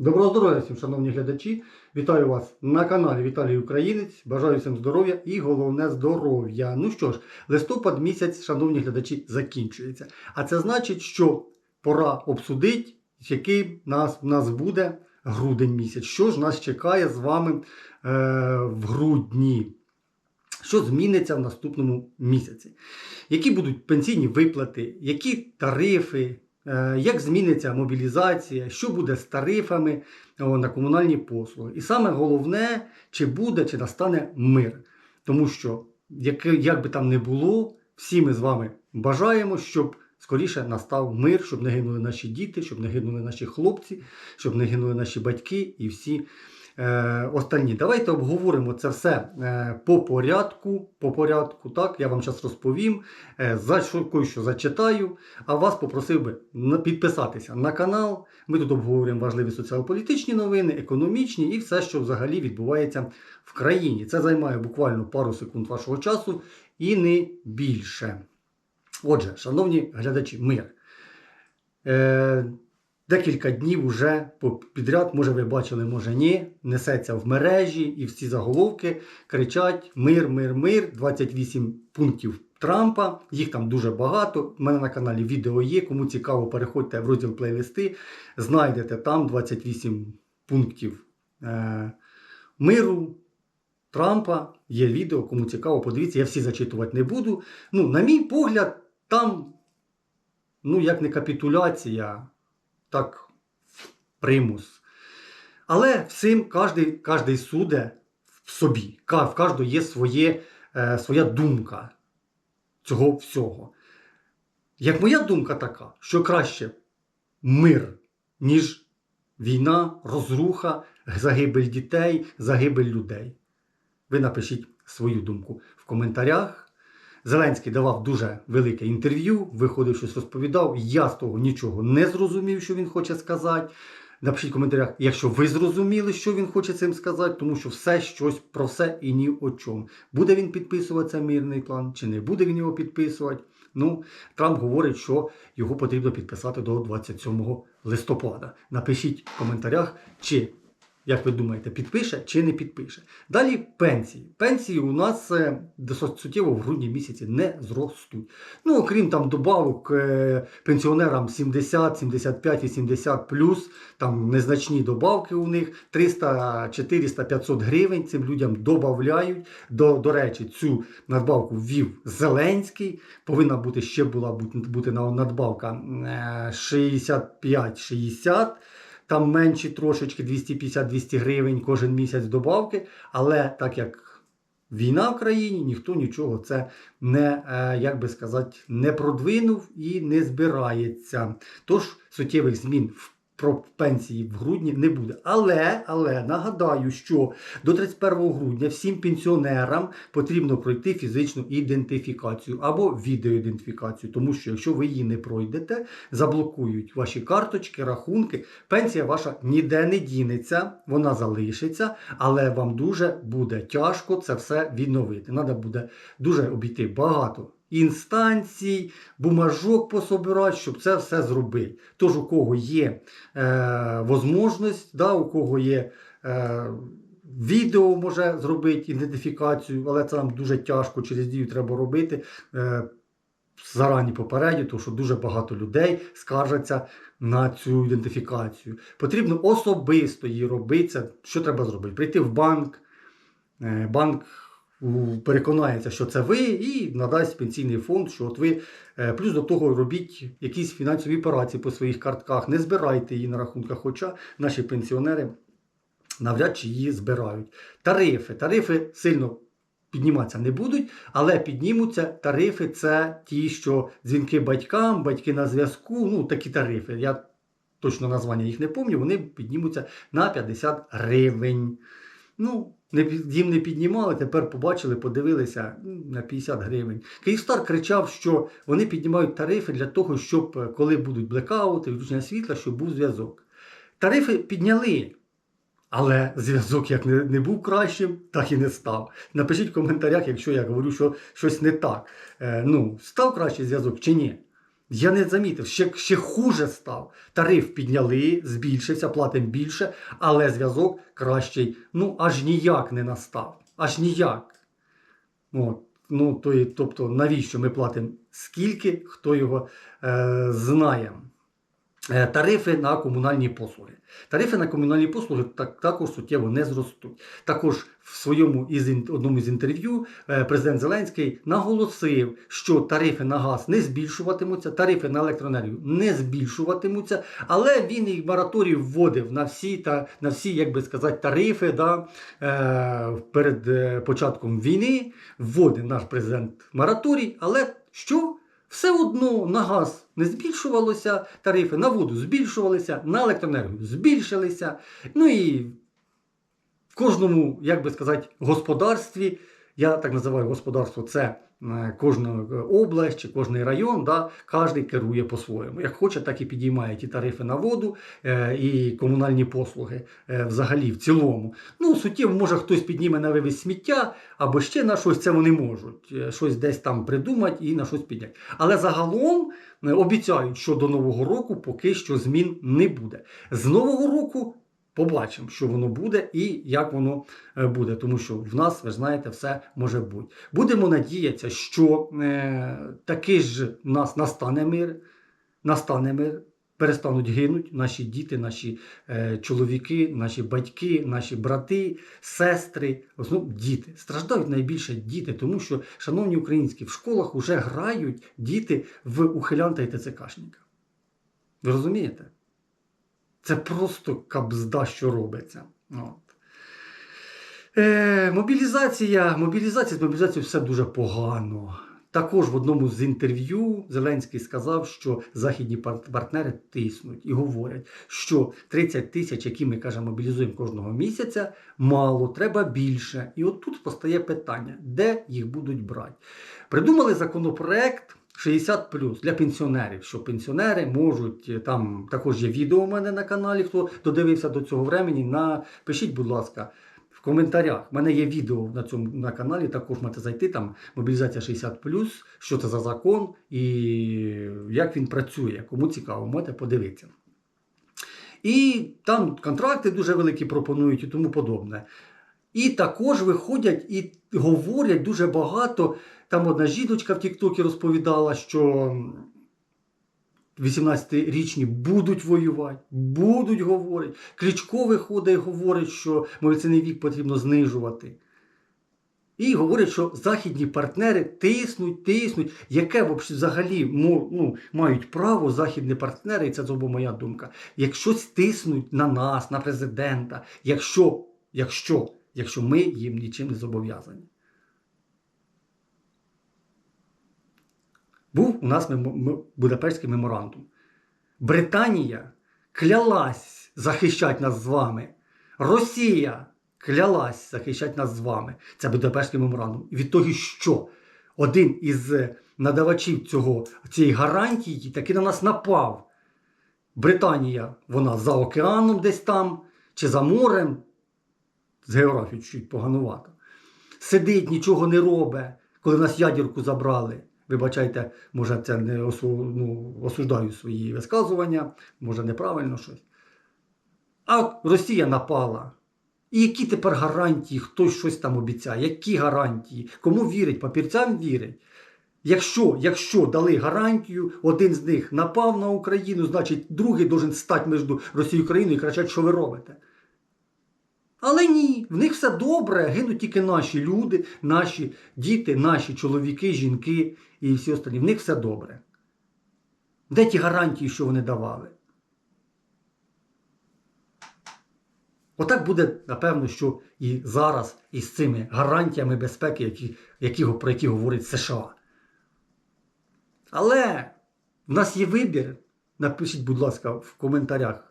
Доброго здоров'я всім, шановні глядачі! Вітаю вас на каналі Віталій Українець. Бажаю всім здоров'я і головне здоров'я. Ну що ж, листопад місяць, шановні глядачі, закінчується. А це значить, що пора обсудити, який нас, нас буде грудень місяць. Що ж нас чекає з вами е, в грудні? Що зміниться в наступному місяці? Які будуть пенсійні виплати, які тарифи, як зміниться мобілізація, що буде з тарифами на комунальні послуги? І саме головне, чи буде, чи настане мир. Тому що, як, як би там не було, всі ми з вами бажаємо, щоб скоріше настав мир, щоб не гинули наші діти, щоб не гинули наші хлопці, щоб не гинули наші батьки і всі е, останні. Давайте обговоримо це все е, по порядку. По порядку, так, я вам зараз розповім, е, за що, що зачитаю, а вас попросив би підписатися на канал. Ми тут обговорюємо важливі соціал-політичні новини, економічні і все, що взагалі відбувається в країні. Це займає буквально пару секунд вашого часу і не більше. Отже, шановні глядачі, мир. Декілька днів уже підряд, може ви бачили, може ні, несеться в мережі і всі заголовки кричать мир, мир, мир, 28 пунктів Трампа. Їх там дуже багато. У мене на каналі відео є. Кому цікаво, переходьте в розділ плейлисти, знайдете там 28 пунктів е, миру. Трампа є відео, кому цікаво, подивіться, я всі зачитувати не буду. Ну, на мій погляд, там, ну, як не капітуляція, так примус. Але всім кожний, кожний суде в собі. В кожного є своє, е, своя думка цього всього. Як моя думка така, що краще мир, ніж війна, розруха, загибель дітей, загибель людей. Ви напишіть свою думку в коментарях. Зеленський давав дуже велике інтерв'ю, виходив щось розповідав. Я з того нічого не зрозумів, що він хоче сказати. Напишіть в коментарях, якщо ви зрозуміли, що він хоче цим сказати, тому що все щось про все і ні о чому. Буде він підписувати цей мирний план, чи не буде він його підписувати. Ну, Трамп говорить, що його потрібно підписати до 27 листопада. Напишіть в коментарях, чи як ви думаєте, підпише чи не підпише? Далі пенсії. Пенсії у нас е, суттєво в грудні місяці не зростуть. Ну, окрім там добавок е, пенсіонерам 70, 75, 80 плюс, там незначні добавки у них 300, 400, 500 гривень цим людям додають. До, до речі, цю надбавку ввів Зеленський. Повинна бути ще була бути, надбавка е, 65-60 там менші трошечки 250-200 гривень кожен місяць добавки. Але так як війна в країні, ніхто нічого це не, е, як би сказати, не продвинув і не збирається. Тож суттєвих змін в про пенсії в грудні не буде. Але, але нагадаю, що до 31 грудня всім пенсіонерам потрібно пройти фізичну ідентифікацію або відеоідентифікацію, тому що якщо ви її не пройдете, заблокують ваші карточки, рахунки, пенсія ваша ніде не дінеться, вона залишиться, але вам дуже буде тяжко це все відновити. Треба буде дуже обійти багато. Інстанцій, бумажок пособирати, щоб це все зробити. Тож, у кого є е, можливість, да, у кого є е, відео може зробити ідентифікацію, але це нам дуже тяжко через дію треба робити. Е, Зарані попередньо, тому що дуже багато людей скаржаться на цю ідентифікацію. Потрібно особисто її робити. Що треба зробити? Прийти в банк, е, банк переконається, що це ви, і надасть пенсійний фонд, що от ви е, плюс до того робіть якісь фінансові операції по своїх картках, не збирайте її на рахунках, хоча наші пенсіонери навряд чи її збирають. Тарифи. Тарифи сильно підніматися не будуть, але піднімуться тарифи це ті, що дзвінки батькам, батьки на зв'язку, ну такі тарифи. Я точно названня їх не пам'ятаю, вони піднімуться на 50 гривень. Ну, їм не піднімали, тепер побачили, подивилися на 50 гривень. Київстар кричав, що вони піднімають тарифи для того, щоб е, коли будуть блекаути, відключення світла, щоб був зв'язок. Тарифи підняли, але зв'язок як не, не був кращим, так і не став. Напишіть в коментарях, якщо я говорю, що щось не так. Е, ну, став кращий зв'язок чи ні. Я не замітив, ще, ще хуже став. Тариф підняли, збільшився, платимо більше, але зв'язок кращий, ну, аж ніяк не настав. Аж ніяк. От. Ну, то, тобто, навіщо ми платимо скільки, хто його е, знає. Е, Тарифи на комунальні послуги. Тарифи на комунальні послуги так, також суттєво не зростуть. Також в своєму із одному з інтерв'ю е, президент Зеленський наголосив, що тарифи на газ не збільшуватимуться, тарифи на електроенергію не збільшуватимуться, але він і мораторій вводив на всі та на всі, як би сказати, тарифи да, е, перед початком війни. Вводив наш президент мораторій, але що? Все одно на газ не збільшувалося тарифи, на воду збільшувалися, на електроенергію збільшилися. Ну і в кожному, як би сказати, господарстві, я так називаю господарство, це кожна е, область чи кожний район, да, кожен керує по-своєму. Як хоче, так і підіймає ті тарифи на воду е, і комунальні послуги е, взагалі в цілому. Ну, суттєво, може хтось підніме на вивіз сміття або ще на щось, це вони можуть. е, Щось десь там придумати і на щось підняти. Але загалом е, обіцяють, що до Нового року поки що змін не буде. З Нового року побачимо, що воно буде і як воно е, буде. Тому що в нас, ви знаєте, все може бути. Будемо надіятися, що е, таки ж в нас настане мир, настане мир. Перестануть гинуть наші діти, наші е, чоловіки, наші батьки, наші брати, сестри, в основному діти. Страждають найбільше діти, тому що, шановні українські, в школах вже грають діти в ухилянта і ТЦКшника. Ви розумієте? Це просто кабзда, що робиться. От. Е, мобілізація, мобілізація з мобілізацією все дуже погано. Також в одному з інтерв'ю Зеленський сказав, що західні партнери тиснуть і говорять, що 30 тисяч, які ми каже, мобілізуємо кожного місяця, мало, треба більше. І от тут постає питання, де їх будуть брати. Придумали законопроект 60 для пенсіонерів, що пенсіонери можуть е, там також є відео у мене на каналі. Хто додивився до цього времені, напишіть, будь ласка. В коментарях У мене є відео на цьому на каналі. Також можете зайти там. Мобілізація 60 що це за закон і як він працює. Кому цікаво, можете подивитися. І там контракти дуже великі пропонують і тому подобне. І також виходять і говорять дуже багато. Там одна жіночка в Тіктокі розповідала, що 18-річні будуть воювати, будуть говорити. Кличко виходить і говорить, що мобілізаційний вік потрібно знижувати. І говорять, що західні партнери тиснуть, тиснуть. Яке взагалі ну, мають право західні партнери, і це знову моя думка, якщо тиснуть на нас, на президента, якщо, якщо, якщо ми їм нічим не зобов'язані. Був у нас Будапештський меморандум. Британія клялась захищати нас з вами. Росія клялась захищати нас з вами. Це Будапештський меморандум. І від того, що один із е, надавачів цього, цієї гарантії таки на нас напав. Британія, вона за океаном десь там, чи за морем, з географією чуть поганувато. Сидить, нічого не робить, коли нас ядірку забрали. Вибачайте, може, це не осу, ну, осуждаю свої висказування, може неправильно щось. А Росія напала. І які тепер гарантії, хтось щось там обіцяє? Які гарантії? Кому вірить? Папірцям вірить? Якщо, якщо дали гарантію, один з них напав на Україну, значить другий должен стати між Росією і Україною і кричати, що ви робите. Але ні, в них все добре, гинуть тільки наші люди, наші діти, наші чоловіки, жінки і всі останні. В них все добре. Де ті гарантії, що вони давали? Отак буде, напевно, що і зараз із цими гарантіями безпеки, які, які, про які говорить США. Але в нас є вибір. Напишіть, будь ласка, в коментарях.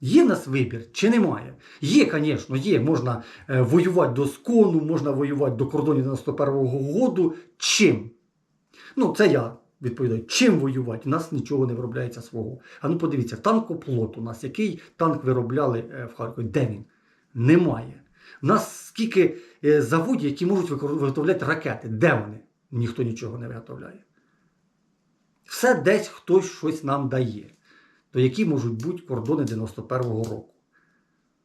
Є в нас вибір чи немає? Є, звісно, є. Можна е, воювати до скону, можна воювати до кордонів 91-го року. Чим? Ну, це я відповідаю. Чим воювати? У нас нічого не виробляється свого. А ну подивіться, танкоплот у нас, який танк виробляли е, в Харкові? Де він? Немає. У нас скільки е, заводів, які можуть виготовляти ракети. Де вони? Ніхто нічого не виготовляє. Все десь хтось щось нам дає. То які можуть бути кордони 91-го року?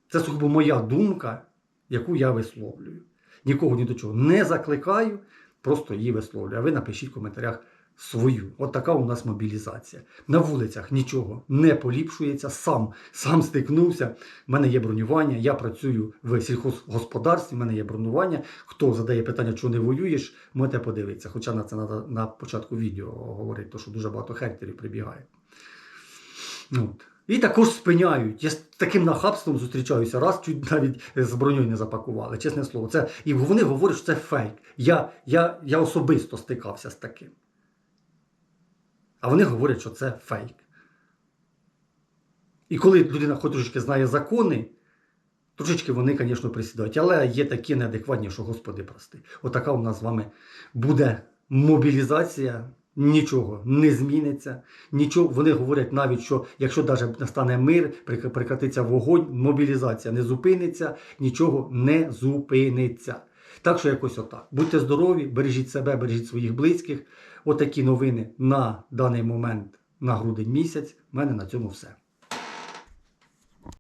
Це сугубо моя думка, яку я висловлюю. Нікого ні до чого не закликаю, просто її висловлюю. А ви напишіть в коментарях свою. От така у нас мобілізація. На вулицях нічого не поліпшується, сам, сам стикнувся. У мене є бронювання, я працюю в сільхозгосподарстві, в мене є бронювання. Хто задає питання, чого не воюєш, можете подивитися. Хоча на це треба на початку відео говорити, тому що дуже багато хейтерів прибігає. Ну, От. І також спиняють. Я з таким нахабством зустрічаюся, раз чуть навіть з броньою не запакували, чесне слово. Це, і вони говорять, що це фейк. Я, я, я особисто стикався з таким. А вони говорять, що це фейк. І коли людина хоч трошечки знає закони, трошечки вони, звісно, присідають. Але є такі неадекватні, що Господи прости. Отака у нас з вами буде мобілізація. Нічого не зміниться. Нічого, вони говорять навіть, що якщо навіть настане мир, прекратиться вогонь, мобілізація не зупиниться, нічого не зупиниться. Так що якось отак. Будьте здорові, бережіть себе, бережіть своїх близьких. Отакі новини на даний момент на грудень місяць. У мене на цьому все.